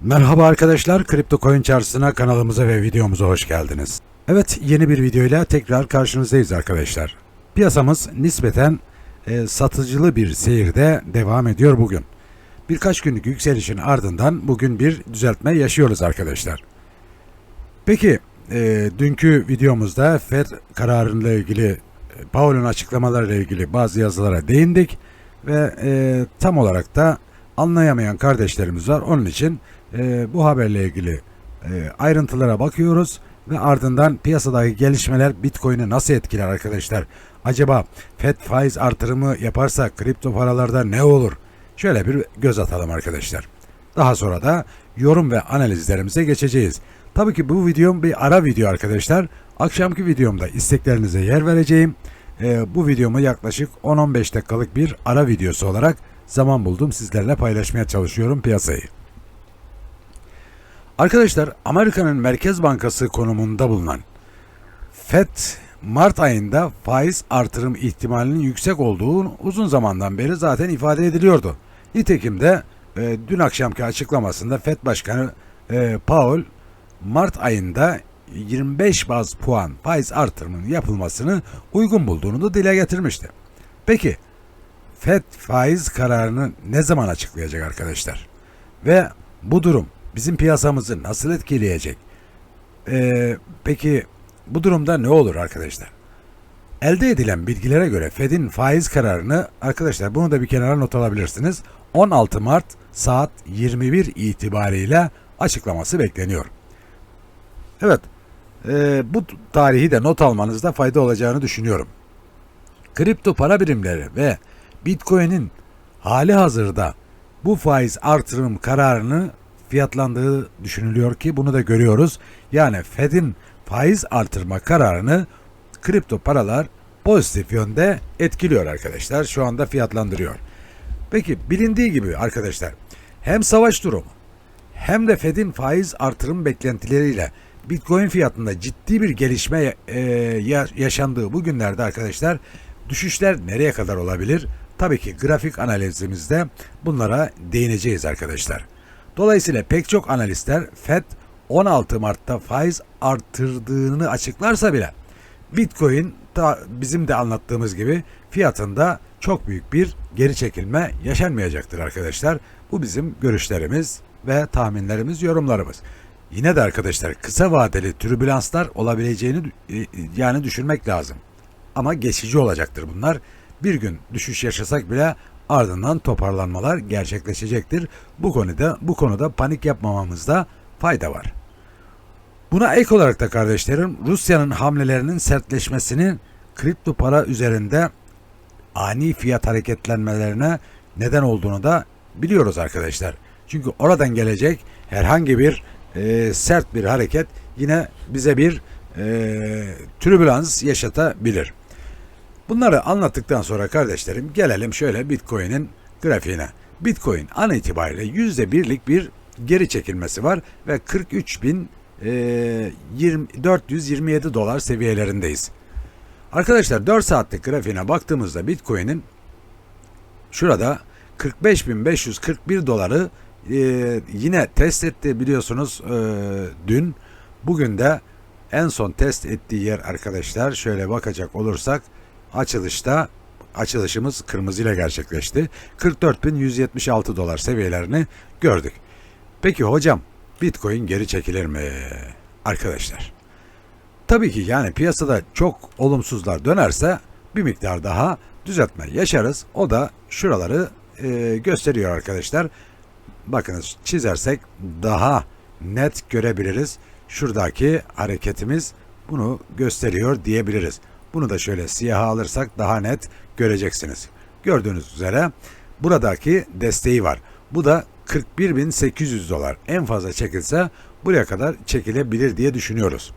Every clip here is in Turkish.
Merhaba arkadaşlar, Kripto Coin Çarşısı'na kanalımıza ve videomuza hoş geldiniz. Evet, yeni bir videoyla tekrar karşınızdayız arkadaşlar. Piyasamız nispeten e, satıcılı bir seyirde devam ediyor bugün. Birkaç günlük yükselişin ardından bugün bir düzeltme yaşıyoruz arkadaşlar. Peki, e, dünkü videomuzda FED kararıyla ilgili, Powell'ın açıklamalarıyla ilgili bazı yazılara değindik ve e, tam olarak da anlayamayan kardeşlerimiz var. Onun için e, bu haberle ilgili e, ayrıntılara bakıyoruz ve ardından piyasadaki gelişmeler Bitcoin'i nasıl etkiler arkadaşlar? Acaba FED faiz artırımı yaparsa kripto paralarda ne olur? Şöyle bir göz atalım arkadaşlar. Daha sonra da yorum ve analizlerimize geçeceğiz. Tabii ki bu videom bir ara video arkadaşlar. Akşamki videomda isteklerinize yer vereceğim. Ee, bu videomu yaklaşık 10-15 dakikalık bir ara videosu olarak zaman buldum sizlerle paylaşmaya çalışıyorum piyasayı. Arkadaşlar Amerika'nın Merkez Bankası konumunda bulunan FED Mart ayında faiz artırım ihtimalinin yüksek olduğu uzun zamandan beri zaten ifade ediliyordu. Nitekim de e, dün akşamki açıklamasında FED Başkanı e, Powell Mart ayında 25 baz puan faiz artırımının yapılmasını uygun bulduğunu da dile getirmişti. Peki FED faiz kararını ne zaman açıklayacak arkadaşlar? Ve bu durum bizim piyasamızı nasıl etkileyecek? Ee, peki bu durumda ne olur arkadaşlar? Elde edilen bilgilere göre Fed'in faiz kararını arkadaşlar bunu da bir kenara not alabilirsiniz. 16 Mart saat 21 itibariyle açıklaması bekleniyor. Evet, e, bu tarihi de not almanızda fayda olacağını düşünüyorum. Kripto para birimleri ve Bitcoin'in hali hazırda bu faiz artırım kararını fiyatlandığı düşünülüyor ki bunu da görüyoruz. Yani Fed'in faiz artırma kararını kripto paralar pozitif yönde etkiliyor arkadaşlar. Şu anda fiyatlandırıyor. Peki bilindiği gibi arkadaşlar hem savaş durumu hem de Fed'in faiz artırım beklentileriyle Bitcoin fiyatında ciddi bir gelişme e, ya- yaşandığı bu günlerde arkadaşlar düşüşler nereye kadar olabilir? Tabii ki grafik analizimizde bunlara değineceğiz arkadaşlar. Dolayısıyla pek çok analistler Fed 16 Mart'ta faiz artırdığını açıklarsa bile Bitcoin da bizim de anlattığımız gibi fiyatında çok büyük bir geri çekilme yaşanmayacaktır arkadaşlar. Bu bizim görüşlerimiz ve tahminlerimiz, yorumlarımız. Yine de arkadaşlar kısa vadeli türbülanslar olabileceğini e, yani düşünmek lazım. Ama geçici olacaktır bunlar. Bir gün düşüş yaşasak bile ardından toparlanmalar gerçekleşecektir. Bu konuda bu konuda panik yapmamamızda fayda var. Buna ek olarak da kardeşlerim Rusya'nın hamlelerinin sertleşmesinin kripto para üzerinde ani fiyat hareketlenmelerine neden olduğunu da biliyoruz arkadaşlar. Çünkü oradan gelecek herhangi bir e, sert bir hareket yine bize bir e, türbülans yaşatabilir. Bunları anlattıktan sonra kardeşlerim gelelim şöyle Bitcoin'in grafiğine. Bitcoin an itibariyle %1'lik bir geri çekilmesi var ve 43.427 dolar seviyelerindeyiz. Arkadaşlar 4 saatlik grafiğine baktığımızda Bitcoin'in şurada 45.541 doları e, yine test etti biliyorsunuz e, dün. Bugün de en son test ettiği yer arkadaşlar şöyle bakacak olursak açılışta açılışımız kırmızıyla gerçekleşti. 44.176 dolar seviyelerini gördük. Peki hocam Bitcoin geri çekilir mi? Arkadaşlar. Tabii ki yani piyasada çok olumsuzlar dönerse bir miktar daha düzeltme yaşarız. O da şuraları e, gösteriyor arkadaşlar. Bakınız çizersek daha net görebiliriz. Şuradaki hareketimiz bunu gösteriyor diyebiliriz. Bunu da şöyle siyaha alırsak daha net göreceksiniz. Gördüğünüz üzere buradaki desteği var. Bu da 41.800 dolar. En fazla çekilse buraya kadar çekilebilir diye düşünüyoruz.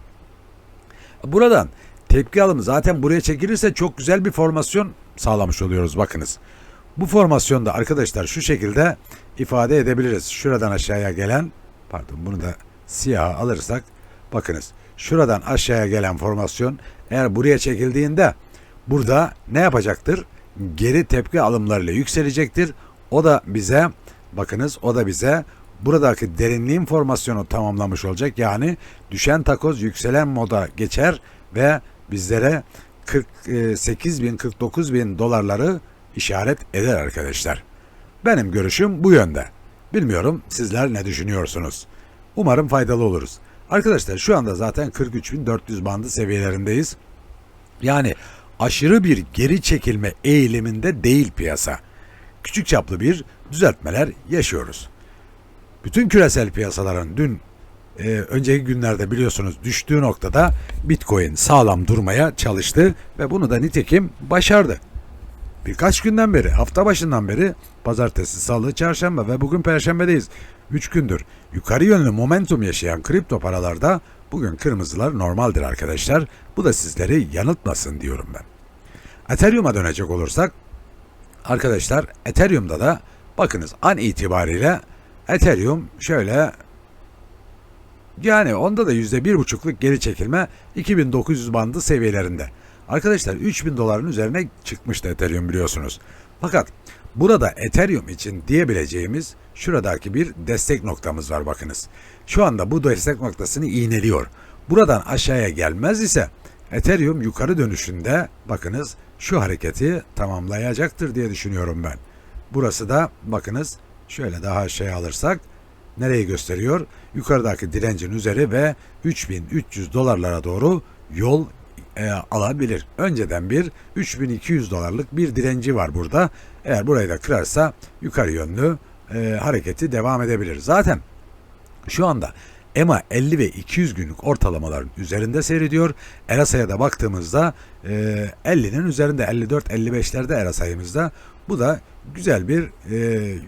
Buradan tepki alımı zaten buraya çekilirse çok güzel bir formasyon sağlamış oluyoruz bakınız. Bu formasyonda arkadaşlar şu şekilde ifade edebiliriz. Şuradan aşağıya gelen pardon bunu da siyaha alırsak bakınız şuradan aşağıya gelen formasyon eğer buraya çekildiğinde burada ne yapacaktır? geri tepki alımlarıyla yükselecektir. O da bize bakınız o da bize buradaki derinliğin formasyonu tamamlamış olacak. Yani düşen takoz yükselen moda geçer ve bizlere 48 bin 49 bin dolarları işaret eder arkadaşlar. Benim görüşüm bu yönde. Bilmiyorum sizler ne düşünüyorsunuz? Umarım faydalı oluruz. Arkadaşlar şu anda zaten 43.400 bandı seviyelerindeyiz. Yani aşırı bir geri çekilme eğiliminde değil piyasa. Küçük çaplı bir düzeltmeler yaşıyoruz. Bütün küresel piyasaların dün e, önceki günlerde biliyorsunuz düştüğü noktada Bitcoin sağlam durmaya çalıştı ve bunu da nitekim başardı. Birkaç günden beri, hafta başından beri pazartesi, salı, çarşamba ve bugün perşembedeyiz. 3 gündür yukarı yönlü momentum yaşayan kripto paralarda bugün kırmızılar normaldir arkadaşlar. Bu da sizleri yanıltmasın diyorum ben. Ethereum'a dönecek olursak arkadaşlar Ethereum'da da bakınız an itibariyle Ethereum şöyle yani onda da yüzde bir buçukluk geri çekilme 2900 bandı seviyelerinde. Arkadaşlar 3000 doların üzerine çıkmıştı Ethereum biliyorsunuz. Fakat burada Ethereum için diyebileceğimiz şuradaki bir destek noktamız var bakınız. Şu anda bu destek noktasını iğneliyor. Buradan aşağıya gelmez ise Ethereum yukarı dönüşünde bakınız şu hareketi tamamlayacaktır diye düşünüyorum ben. Burası da bakınız şöyle daha aşağıya alırsak nereyi gösteriyor? Yukarıdaki direncin üzeri ve 3300 dolarlara doğru yol e, alabilir. Önceden bir 3200 dolarlık bir direnci var burada. Eğer burayı da kırarsa yukarı yönlü e, hareketi devam edebilir. Zaten şu anda EMA 50 ve 200 günlük ortalamaların üzerinde seyrediyor. Erasa'ya da baktığımızda e, 50'nin üzerinde 54-55'lerde Erasa'yımızda. Bu da güzel bir e,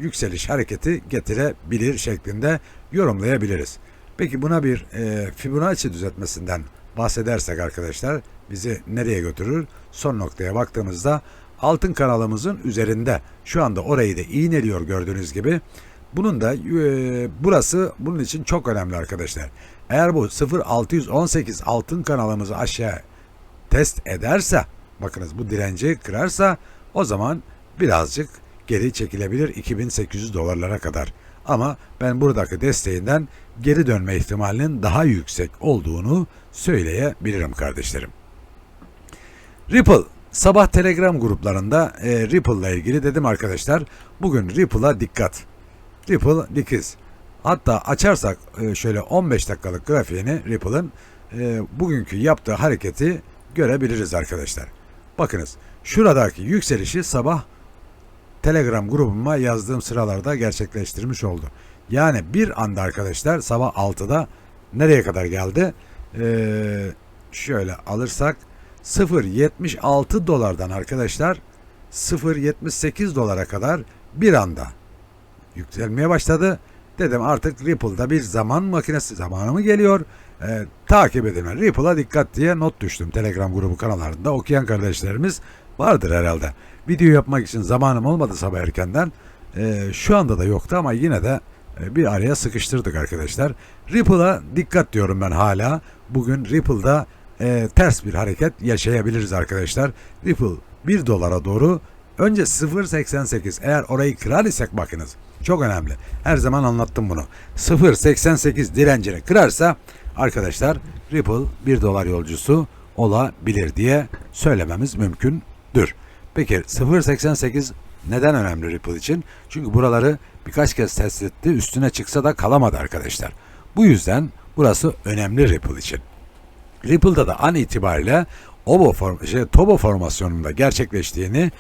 yükseliş hareketi getirebilir şeklinde yorumlayabiliriz. Peki buna bir e, Fibonacci düzeltmesinden bahsedersek arkadaşlar bizi nereye götürür? Son noktaya baktığımızda altın kanalımızın üzerinde şu anda orayı da iğneliyor gördüğünüz gibi. Bunun da e, burası bunun için çok önemli arkadaşlar. Eğer bu 0618 altın kanalımızı aşağı test ederse bakınız bu direnci kırarsa o zaman birazcık geri çekilebilir 2800 dolarlara kadar. Ama ben buradaki desteğinden geri dönme ihtimalinin daha yüksek olduğunu söyleyebilirim kardeşlerim. Ripple sabah Telegram gruplarında e, Ripple ile ilgili dedim arkadaşlar. Bugün Ripple'a dikkat. Ripple dikiz. Hatta açarsak e, şöyle 15 dakikalık grafiğini Ripple'ın e, bugünkü yaptığı hareketi görebiliriz arkadaşlar. Bakınız şuradaki yükselişi sabah Telegram grubuma yazdığım sıralarda gerçekleştirmiş oldu. Yani bir anda arkadaşlar sabah 6'da nereye kadar geldi? Ee, şöyle alırsak 0.76 dolardan arkadaşlar 0.78 dolara kadar bir anda yükselmeye başladı. Dedim artık Ripple'da bir zaman makinesi zamanı mı geliyor? Ee, takip edin. Ripple'a dikkat diye not düştüm. Telegram grubu kanallarında okuyan kardeşlerimiz vardır herhalde. Video yapmak için zamanım olmadı sabah erkenden. Ee, şu anda da yoktu ama yine de e, bir araya sıkıştırdık arkadaşlar. Ripple'a dikkat diyorum ben hala. Bugün Ripple'da e, ters bir hareket yaşayabiliriz arkadaşlar. Ripple 1 dolara doğru önce 0.88 eğer orayı kırar isek bakınız çok önemli. Her zaman anlattım bunu. 0.88 direncini kırarsa arkadaşlar Ripple 1 dolar yolcusu olabilir diye söylememiz mümkündür. Peki 0.88 neden önemli Ripple için? Çünkü buraları birkaç kez test etti. Üstüne çıksa da kalamadı arkadaşlar. Bu yüzden burası önemli Ripple için. Ripple'da da an itibariyle Obo form şey, Tobo formasyonunda gerçekleştiğini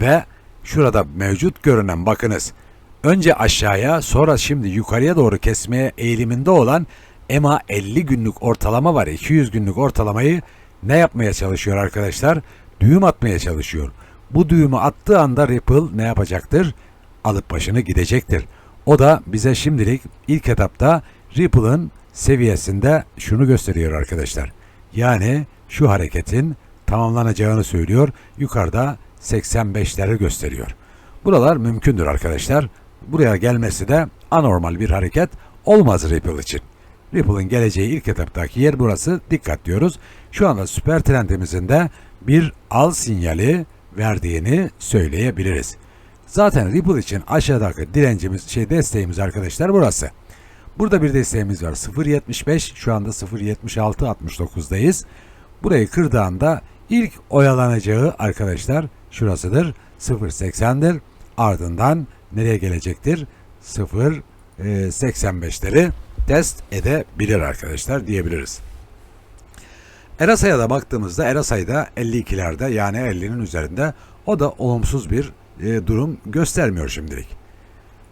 ve şurada mevcut görünen bakınız önce aşağıya sonra şimdi yukarıya doğru kesmeye eğiliminde olan EMA 50 günlük ortalama var. 200 günlük ortalamayı ne yapmaya çalışıyor arkadaşlar? Düğüm atmaya çalışıyor. Bu düğümü attığı anda Ripple ne yapacaktır? Alıp başını gidecektir. O da bize şimdilik ilk etapta Ripple'ın seviyesinde şunu gösteriyor arkadaşlar. Yani şu hareketin tamamlanacağını söylüyor. Yukarıda 85'leri gösteriyor. Buralar mümkündür arkadaşlar. Buraya gelmesi de anormal bir hareket olmaz Ripple için. Ripple'ın geleceği ilk etaptaki yer burası. Dikkat diyoruz. Şu anda süper trendimizin de bir al sinyali verdiğini söyleyebiliriz. Zaten Ripple için aşağıdaki direncimiz, şey desteğimiz arkadaşlar burası. Burada bir desteğimiz var. 0.75 şu anda 0.76.69'dayız. Burayı kırdığında ilk oyalanacağı arkadaşlar şurasıdır. 0.80'dir. Ardından nereye gelecektir? 0.85'leri test edebilir arkadaşlar diyebiliriz. Erasa'ya da baktığımızda Erasa'yı da 52'lerde yani 50'nin üzerinde o da olumsuz bir e, durum göstermiyor şimdilik.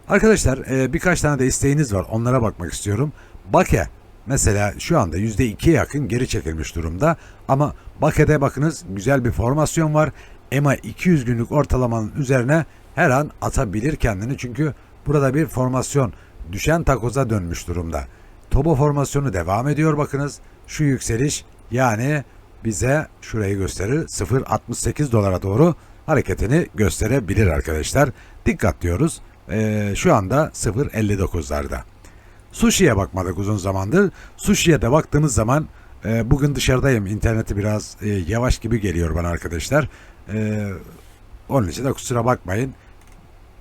Arkadaşlar e, birkaç tane de isteğiniz var onlara bakmak istiyorum. Bake mesela şu anda %2'ye yakın geri çekilmiş durumda ama Bake'de bakınız güzel bir formasyon var. EMA 200 günlük ortalamanın üzerine her an atabilir kendini çünkü burada bir formasyon düşen takoza dönmüş durumda. Tobo formasyonu devam ediyor bakınız. Şu yükseliş yani bize şurayı gösterir 0.68 dolara doğru hareketini gösterebilir arkadaşlar. Dikkat diyoruz. Ee, şu anda 0.59'larda. Sushi'ye bakmadık uzun zamandır. Sushi'ye de baktığımız zaman e, bugün dışarıdayım. İnterneti biraz e, yavaş gibi geliyor bana arkadaşlar. E, onun için de kusura bakmayın.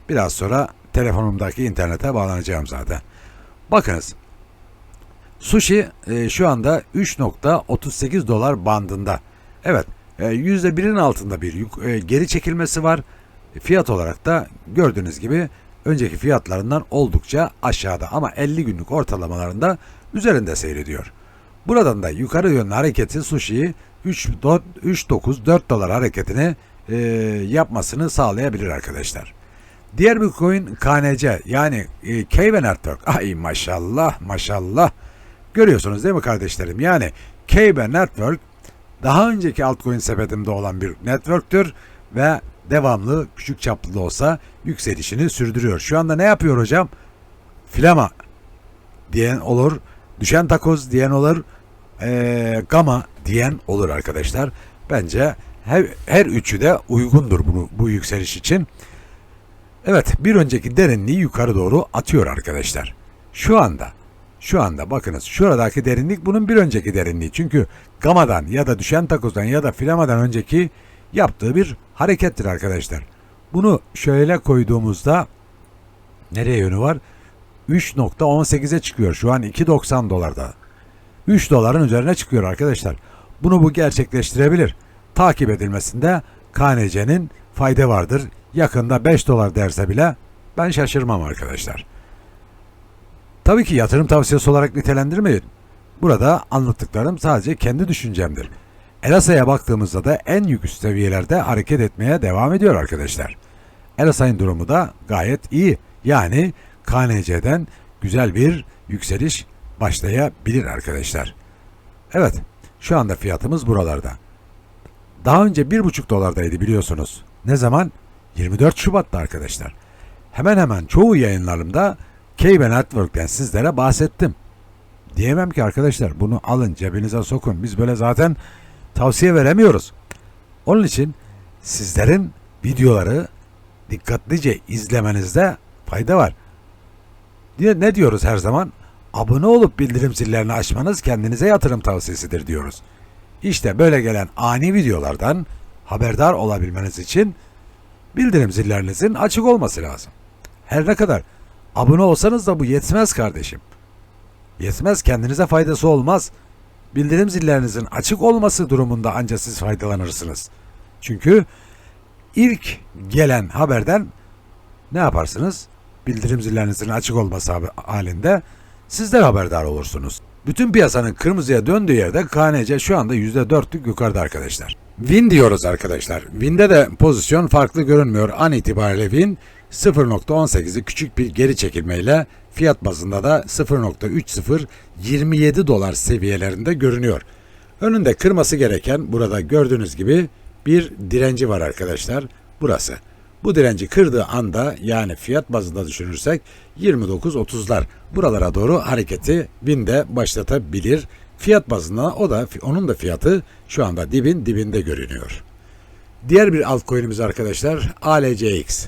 Biraz sonra telefonumdaki internete bağlanacağım zaten. Bakınız. Sushi e, şu anda 3.38 dolar bandında. Evet, e, %1'in altında bir e, geri çekilmesi var. Fiyat olarak da gördüğünüz gibi önceki fiyatlarından oldukça aşağıda ama 50 günlük ortalamalarında üzerinde seyrediyor. Buradan da yukarı yönlü hareketi Sushi'yi 3.94 dolar hareketini e, yapmasını sağlayabilir arkadaşlar. Diğer bir coin KNC yani e, Kayven Network. Ay maşallah maşallah. Görüyorsunuz değil mi kardeşlerim? Yani Kayven Network daha önceki altcoin sepetimde olan bir networktür ve devamlı küçük çaplı da olsa yükselişini sürdürüyor. Şu anda ne yapıyor hocam? Flama diyen olur, düşen takoz diyen olur, ee, gama diyen olur arkadaşlar. Bence her, her üçü de uygundur bunu, bu yükseliş için. Evet bir önceki derinliği yukarı doğru atıyor arkadaşlar. Şu anda şu anda bakınız şuradaki derinlik bunun bir önceki derinliği. Çünkü gamadan ya da düşen takozdan ya da flamadan önceki yaptığı bir harekettir arkadaşlar. Bunu şöyle koyduğumuzda nereye yönü var? 3.18'e çıkıyor. Şu an 2.90 dolarda. 3 doların üzerine çıkıyor arkadaşlar. Bunu bu gerçekleştirebilir. Takip edilmesinde KNC'nin fayda vardır. Yakında 5 dolar derse bile ben şaşırmam arkadaşlar. Tabii ki yatırım tavsiyesi olarak nitelendirmeyin. Burada anlattıklarım sadece kendi düşüncemdir. Erasa'ya baktığımızda da en yüksek seviyelerde hareket etmeye devam ediyor arkadaşlar. Erasa'nın durumu da gayet iyi. Yani KNC'den güzel bir yükseliş başlayabilir arkadaşlar. Evet, şu anda fiyatımız buralarda. Daha önce 1,5 dolardaydı biliyorsunuz. Ne zaman? 24 Şubat'ta arkadaşlar. Hemen hemen çoğu yayınlarımda Keyben Network'ten sizlere bahsettim. Diyemem ki arkadaşlar bunu alın cebinize sokun. Biz böyle zaten tavsiye veremiyoruz. Onun için sizlerin videoları dikkatlice izlemenizde fayda var. Ne diyoruz her zaman? Abone olup bildirim zillerini açmanız kendinize yatırım tavsiyesidir diyoruz. İşte böyle gelen ani videolardan haberdar olabilmeniz için bildirim zillerinizin açık olması lazım. Her ne kadar abone olsanız da bu yetmez kardeşim. Yetmez kendinize faydası olmaz. Bildirim zillerinizin açık olması durumunda ancak siz faydalanırsınız. Çünkü ilk gelen haberden ne yaparsınız? Bildirim zillerinizin açık olması halinde sizler haberdar olursunuz. Bütün piyasanın kırmızıya döndüğü yerde KNC şu anda %4'lük yukarıda arkadaşlar. Win diyoruz arkadaşlar. Win'de de pozisyon farklı görünmüyor. An itibariyle Win 0.18'i küçük bir geri çekilmeyle fiyat bazında da 0.3027 dolar seviyelerinde görünüyor. Önünde kırması gereken burada gördüğünüz gibi bir direnci var arkadaşlar. Burası. Bu direnci kırdığı anda yani fiyat bazında düşünürsek 29.30'lar buralara doğru hareketi binde başlatabilir. Fiyat bazında o da onun da fiyatı şu anda dibin dibinde görünüyor. Diğer bir altcoin'imiz arkadaşlar ALCX.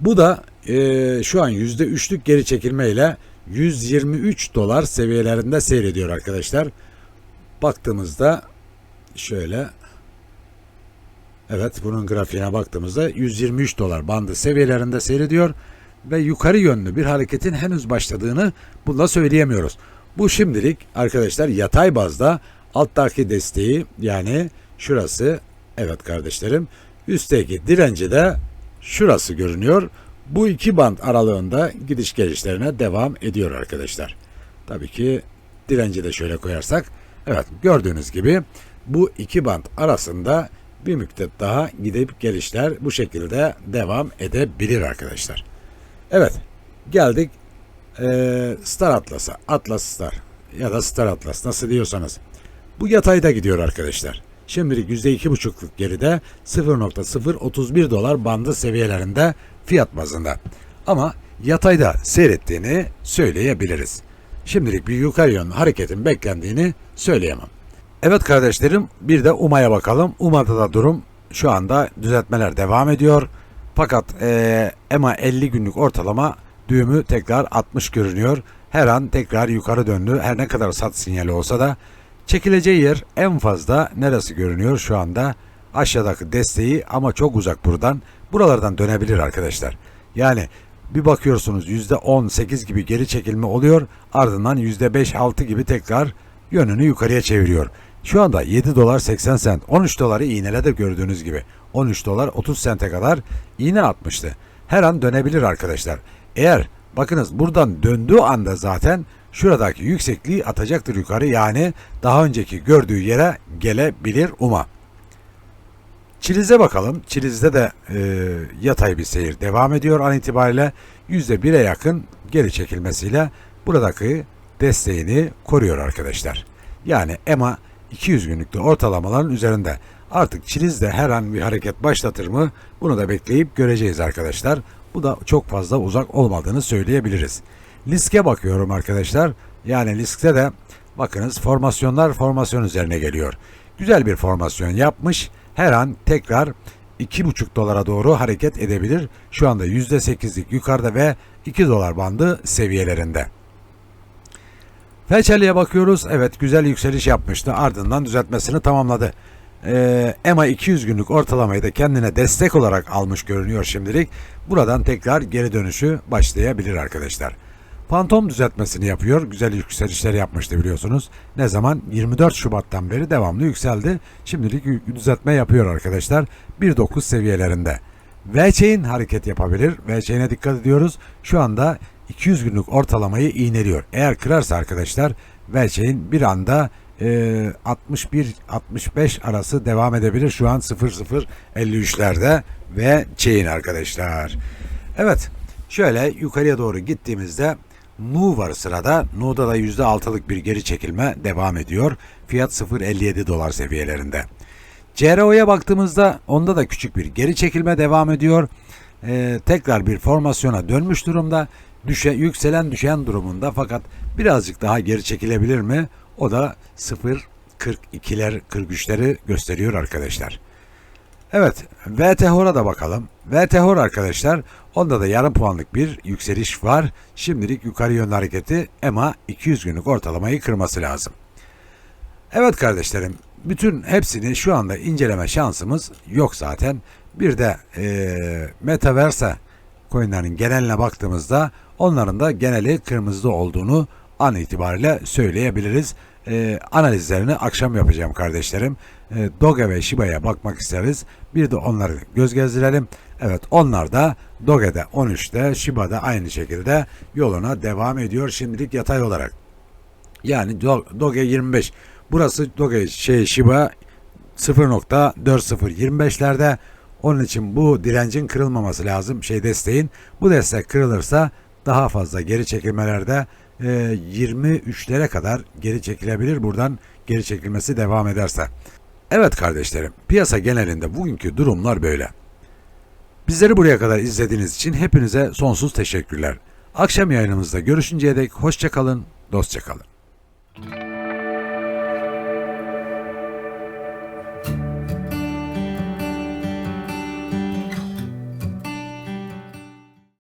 Bu da e, şu an %3'lük geri çekilmeyle 123 dolar seviyelerinde seyrediyor arkadaşlar. Baktığımızda şöyle Evet bunun grafiğine baktığımızda 123 dolar bandı seviyelerinde seyrediyor ve yukarı yönlü bir hareketin henüz başladığını bununla söyleyemiyoruz. Bu şimdilik arkadaşlar yatay bazda alttaki desteği yani şurası evet kardeşlerim üstteki direnci de şurası görünüyor. Bu iki band aralığında gidiş gelişlerine devam ediyor arkadaşlar. Tabii ki direnci de şöyle koyarsak evet gördüğünüz gibi bu iki band arasında bir müddet daha gidip gelişler bu şekilde devam edebilir arkadaşlar. Evet geldik eee, Star Atlas'a. Atlas Star ya da Star Atlas nasıl diyorsanız. Bu yatayda gidiyor arkadaşlar. Şimdilik %2,5'luk geride 0.031 dolar bandı seviyelerinde fiyat bazında. Ama yatayda seyrettiğini söyleyebiliriz. Şimdilik bir yukarı yönlü hareketin beklendiğini söyleyemem. Evet kardeşlerim bir de UMA'ya bakalım. UMA'da da durum şu anda düzeltmeler devam ediyor. Fakat eee EMA 50 günlük ortalama düğümü tekrar 60 görünüyor. Her an tekrar yukarı döndü. Her ne kadar sat sinyali olsa da çekileceği yer en fazla neresi görünüyor şu anda? Aşağıdaki desteği ama çok uzak buradan. Buralardan dönebilir arkadaşlar. Yani bir bakıyorsunuz %10-8 gibi geri çekilme oluyor. Ardından %5-6 gibi tekrar yönünü yukarıya çeviriyor. Şu anda 7 dolar 80 sent 13 doları iğneledi gördüğünüz gibi. 13 dolar 30 sente kadar iğne atmıştı. Her an dönebilir arkadaşlar. Eğer bakınız buradan döndüğü anda zaten şuradaki yüksekliği atacaktır yukarı. Yani daha önceki gördüğü yere gelebilir UMA. Çiliz'e bakalım. Çiliz'de de e, yatay bir seyir devam ediyor an itibariyle. %1'e yakın geri çekilmesiyle buradaki desteğini koruyor arkadaşlar. Yani EMA 200 günlükte ortalamaların üzerinde. Artık Çiliz de her an bir hareket başlatır mı? Bunu da bekleyip göreceğiz arkadaşlar. Bu da çok fazla uzak olmadığını söyleyebiliriz. Lisk'e bakıyorum arkadaşlar. Yani Lisk'te de bakınız formasyonlar formasyon üzerine geliyor. Güzel bir formasyon yapmış. Her an tekrar 2,5 dolara doğru hareket edebilir. Şu anda %8'lik yukarıda ve 2 dolar bandı seviyelerinde. Feçeli'ye bakıyoruz. Evet güzel yükseliş yapmıştı. Ardından düzeltmesini tamamladı. Ee, EMA 200 günlük ortalamayı da kendine destek olarak almış görünüyor şimdilik. Buradan tekrar geri dönüşü başlayabilir arkadaşlar. Fantom düzeltmesini yapıyor. Güzel yükselişler yapmıştı biliyorsunuz. Ne zaman? 24 Şubat'tan beri devamlı yükseldi. Şimdilik düzeltme yapıyor arkadaşlar. 1.9 seviyelerinde. VC'in hareket yapabilir. VC'ine dikkat ediyoruz. Şu anda 200 günlük ortalamayı iğneliyor. Eğer kırarsa arkadaşlar VC'in bir anda e, 61-65 arası devam edebilir. Şu an 0053'lerde ve chain arkadaşlar. Evet şöyle yukarıya doğru gittiğimizde Nu var sırada. Nu'da da %6'lık bir geri çekilme devam ediyor. Fiyat 0.57 dolar seviyelerinde. CRO'ya baktığımızda onda da küçük bir geri çekilme devam ediyor. Ee, tekrar bir formasyona dönmüş durumda. Düşe, yükselen düşen durumunda fakat birazcık daha geri çekilebilir mi? O da 0.42'ler 43'leri gösteriyor arkadaşlar. Evet, VTHOR'a da bakalım. VTHOR arkadaşlar, onda da yarım puanlık bir yükseliş var. Şimdilik yukarı yönlü hareketi EMA 200 günlük ortalamayı kırması lazım. Evet kardeşlerim, bütün hepsini şu anda inceleme şansımız yok zaten. Bir de eee Metaverse coinlerin geneline baktığımızda onların da geneli kırmızıda olduğunu an itibariyle söyleyebiliriz. Eee, analizlerini akşam yapacağım kardeşlerim. Eee, Doge ve Shiba'ya bakmak isteriz. Bir de onları göz gezdirelim. Evet onlar da Doge'de 13'te Shiba'da aynı şekilde yoluna devam ediyor şimdilik yatay olarak. Yani Do- Doge 25. Burası Doge şey Shiba 0.4025'lerde. Onun için bu direncin kırılmaması lazım. Şey desteğin. Bu destek kırılırsa daha fazla geri çekilmelerde e, 23'lere kadar geri çekilebilir. Buradan geri çekilmesi devam ederse. Evet kardeşlerim, piyasa genelinde bugünkü durumlar böyle. Bizleri buraya kadar izlediğiniz için hepinize sonsuz teşekkürler. Akşam yayınımızda görüşünceye dek hoşça kalın, dostça kalın.